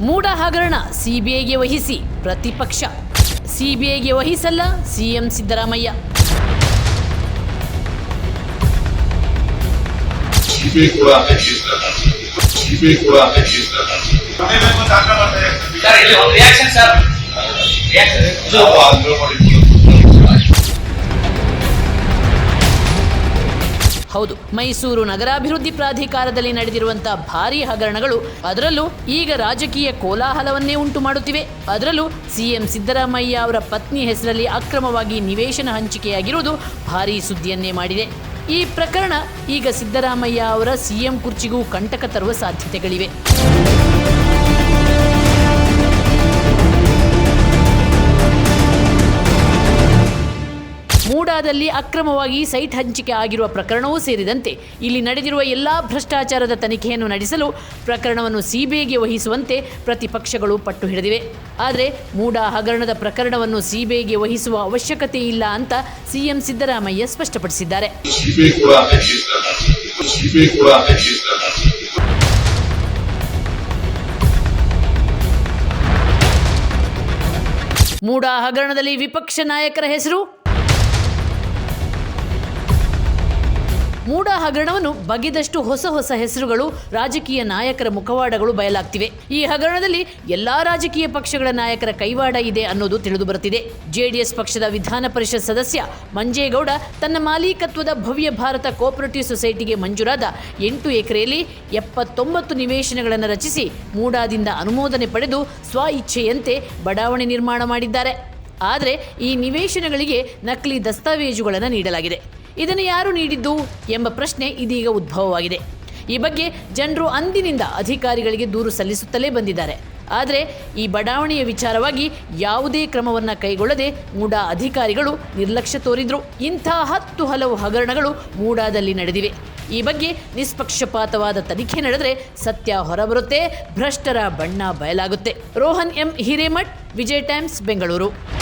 ಮೂಡ ಹಗರಣ ಸಿಬಿಐಗೆ ವಹಿಸಿ ಪ್ರತಿಪಕ್ಷ. ಸಿಬಿಐಗೆ ವಹಿಸಲ್ಲ ಸಿಎಂ ಸಿದ್ದರಾಮಯ್ಯ. ಸಿಬಿಐ ಹೌದು, ಮೈಸೂರು ನಗರಾಭಿವೃದ್ಧಿ ಪ್ರಾಧಿಕಾರದಲ್ಲಿ ನಡೆದಿರುವಂತಹ ಭಾರೀ ಹಗರಣಗಳು, ಅದರಲ್ಲೂ ಈಗ ರಾಜಕೀಯ ಕೋಲಾಹಲವನ್ನೇ ಉಂಟು ಮಾಡುತ್ತಿವೆ. ಅದರಲ್ಲೂ ಸಿಎಂ ಸಿದ್ದರಾಮಯ್ಯ ಅವರ ಪತ್ನಿ ಹೆಸರಲ್ಲಿ ಅಕ್ರಮವಾಗಿ ನಿವೇಶನ ಹಂಚಿಕೆಯಾಗಿರುವುದು ಭಾರೀ ಸುದ್ದಿಯನ್ನೇ ಮಾಡಿದೆ. ಈ ಪ್ರಕರಣ ಈಗ ಸಿದ್ದರಾಮಯ್ಯ ಅವರ ಸಿಎಂ ಕುರ್ಚಿಗೂ ಕಂಟಕ ತರುವ ಸಾಧ್ಯತೆಗಳಿವೆ. ಮೂಡಾದಲ್ಲಿ ಅಕ್ರಮವಾಗಿ ಸೈಟ್ ಹಂಚಿಕೆ ಆಗಿರುವ ಪ್ರಕರಣವೂ ಸೇರಿದಂತೆ ಇಲ್ಲಿ ನಡೆದಿರುವ ಎಲ್ಲಾ ಭ್ರಷ್ಟಾಚಾರದ ತನಿಖೆಯನ್ನು ನಡೆಸಲು ಪ್ರಕರಣವನ್ನು ಸಿಬಿಐಗೆ ವಹಿಸುವಂತೆ ಪ್ರತಿಪಕ್ಷಗಳು ಪಟ್ಟು ಹಿಡಿದಿವೆ. ಆದರೆ ಮೂಡಾ ಹಗರಣದ ಪ್ರಕರಣವನ್ನು ಸಿಬಿಐಗೆ ವಹಿಸುವ ಅವಶ್ಯಕತೆ ಇಲ್ಲ ಅಂತ ಸಿಎಂ ಸಿದ್ದರಾಮಯ್ಯ ಸ್ಪಷ್ಟಪಡಿಸಿದ್ದಾರೆ. ಮೂಡಾ ಹಗರಣದಲ್ಲಿ ವಿಪಕ್ಷ ನಾಯಕರ ಹೆಸರು? ಮೂಡಾ ಹಗರಣವನ್ನು ಬಗೆದಷ್ಟು ಹೊಸ ಹೊಸ ಹೆಸರುಗಳು ರಾಜಕೀಯ ನಾಯಕರ ಮುಖವಾಡಗಳು ಬಯಲಾಗ್ತಿವೆ. ಈ ಹಗರಣದಲ್ಲಿ ಎಲ್ಲಾ ರಾಜಕೀಯ ಪಕ್ಷಗಳ ನಾಯಕರ ಕೈವಾಡ ಇದೆ ಅನ್ನೋದು ತಿಳಿದು ಬರುತ್ತಿದೆ. ಜೆಡಿಎಸ್ ಪಕ್ಷದ ವಿಧಾನ ಪರಿಷತ್ ಸದಸ್ಯ ಮಂಜೇಗೌಡ ತನ್ನ ಮಾಲೀಕತ್ವದ ಭವ್ಯ ಭಾರತ ಕೋಪರೇಟಿವ್ ಸೊಸೈಟಿಗೆ ಮಂಜೂರಾದ ಎಂಟು ಎಕರೆಯಲ್ಲಿ ಎಪ್ಪತ್ತೊಂಬತ್ತು ನಿವೇಶನಗಳನ್ನು ರಚಿಸಿ ಮೂಡಾದಿಂದ ಅನುಮೋದನೆ ಪಡೆದು ಸ್ವ ಇಚ್ಛೆಯಂತೆ ಬಡಾವಣೆ ನಿರ್ಮಾಣ ಮಾಡಿದ್ದಾರೆ. ಆದರೆ ಈ ನಿವೇಶನಗಳಿಗೆ ನಕಲಿ ದಸ್ತಾವೇಜುಗಳನ್ನು ನೀಡಲಾಗಿದೆ. ಇದನ್ನು ಯಾರು ನೀಡಿದ್ದು ಎಂಬ ಪ್ರಶ್ನೆ ಇದೀಗ ಉದ್ಭವವಾಗಿದೆ. ಈ ಬಗ್ಗೆ ಜನರು ಅಂದಿನಿಂದ ಅಧಿಕಾರಿಗಳಿಗೆ ದೂರು ಸಲ್ಲಿಸುತ್ತಲೇ ಬಂದಿದ್ದಾರೆ. ಆದರೆ ಈ ಬಡಾವಣೆಯ ವಿಚಾರವಾಗಿ ಯಾವುದೇ ಕ್ರಮವನ್ನು ಕೈಗೊಳ್ಳದೆ ಮೂಡಾ ಅಧಿಕಾರಿಗಳು ನಿರ್ಲಕ್ಷ್ಯ ತೋರಿದ್ರು. ಇಂಥ ಹತ್ತು ಹಲವು ಹಗರಣಗಳು ಮೂಡಾದಲ್ಲಿ ನಡೆದಿವೆ. ಈ ಬಗ್ಗೆ ನಿಷ್ಪಕ್ಷಪಾತವಾದ ತನಿಖೆ ನಡೆದರೆ ಸತ್ಯ ಹೊರಬರುತ್ತೆ, ಭ್ರಷ್ಟರ ಬಣ್ಣ ಬಯಲಾಗುತ್ತೆ. Rohan M Hiremath, Vijay Times, Bengaluru.